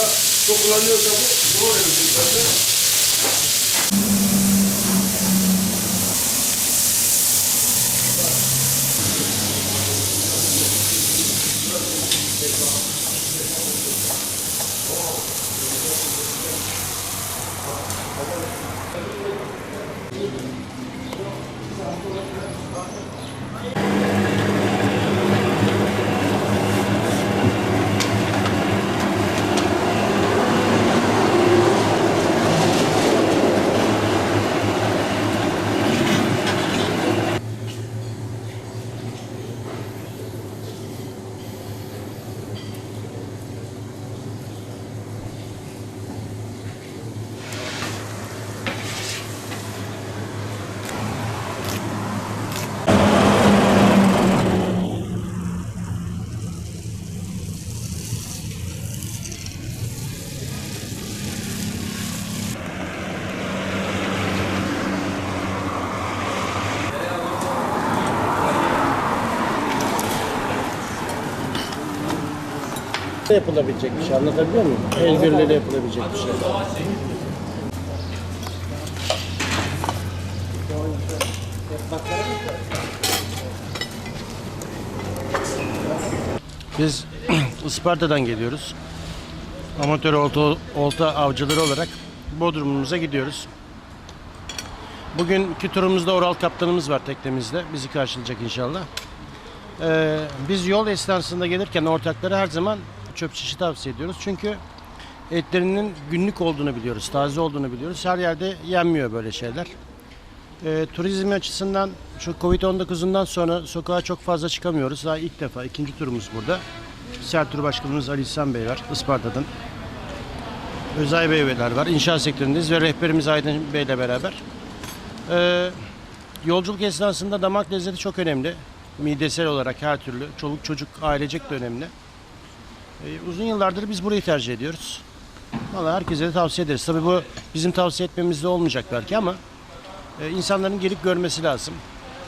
Fazla dokulanıyorsa bu, bu oluyor. Yapılabilecek bir şey anlatabiliyor muyum? El birliğiyle yapılabilecek bir şey. Biz Isparta'dan geliyoruz. Amatör olta, olta avcıları olarak Bodrum'umuza gidiyoruz. Bugünkü turumuzda Oral kaptanımız var teknemizde. Bizi karşılayacak inşallah. Ee, biz yol esnasında gelirken ortaklara her zaman çöp şişi tavsiye ediyoruz. Çünkü etlerinin günlük olduğunu biliyoruz, taze olduğunu biliyoruz. Her yerde yenmiyor böyle şeyler. Ee, turizm açısından şu Covid-19'undan sonra sokağa çok fazla çıkamıyoruz. Daha ilk defa, ikinci turumuz burada. Sertur Başkanımız Ali İhsan Bey var, Isparta'dan. Özay Beyler var, inşaat sektöründeyiz ve rehberimiz Aydın Bey ile beraber. Ee, yolculuk esnasında damak lezzeti çok önemli. Midesel olarak her türlü. Çoluk çocuk, ailecek de önemli. Ee, uzun yıllardır biz burayı tercih ediyoruz. Valla herkese de tavsiye ederiz. Tabii bu bizim tavsiye etmemizde olmayacak belki ama e, insanların gelip görmesi lazım.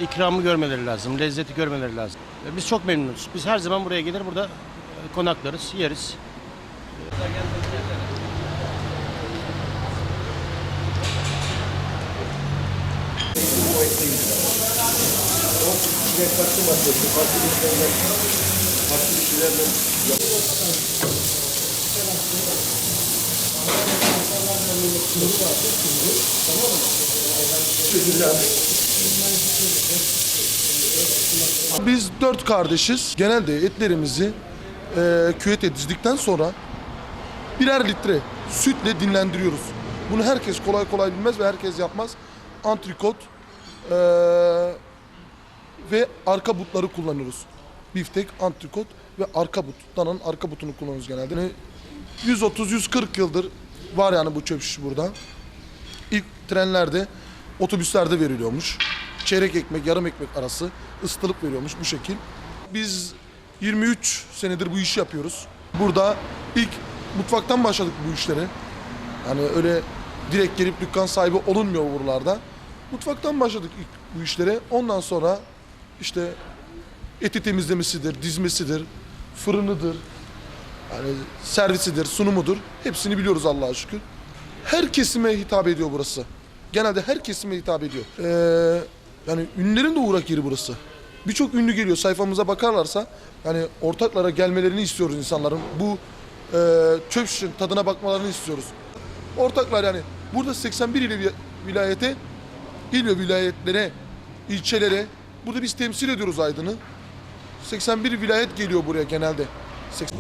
İkramı görmeleri lazım, lezzeti görmeleri lazım. E, biz çok memnunuz. Biz her zaman buraya gelir, burada e, konaklarız, yeriz. Farklı işlerden Biz dört kardeşiz. Genelde etlerimizi e, küvete dizdikten sonra birer litre sütle dinlendiriyoruz. Bunu herkes kolay kolay bilmez ve herkes yapmaz. Antrikot e, ve arka butları kullanıyoruz. Biftek, antrikot ve arka but. Dananın arka butunu kullanıyoruz genelde. Yani 130-140 yıldır var yani bu çöp şiş burada. İlk trenlerde, otobüslerde veriliyormuş. Çeyrek ekmek, yarım ekmek arası ısıtılıp veriyormuş bu şekil. Biz 23 senedir bu işi yapıyoruz. Burada ilk mutfaktan başladık bu işlere. Yani öyle direkt gelip dükkan sahibi olunmuyor buralarda. Mutfaktan başladık ilk bu işlere. Ondan sonra işte eti temizlemesidir, dizmesidir, fırınıdır, yani servisidir, sunumudur. Hepsini biliyoruz Allah'a şükür. Her kesime hitap ediyor burası. Genelde her kesime hitap ediyor. Ee, yani ünlülerin de uğrak yeri burası. Birçok ünlü geliyor sayfamıza bakarlarsa yani ortaklara gelmelerini istiyoruz insanların. Bu e, çöp tadına bakmalarını istiyoruz. Ortaklar yani burada 81 ile vilayete, il ve vilayetlere, ilçelere burada biz temsil ediyoruz Aydın'ı. 81 vilayet geliyor buraya genelde. 80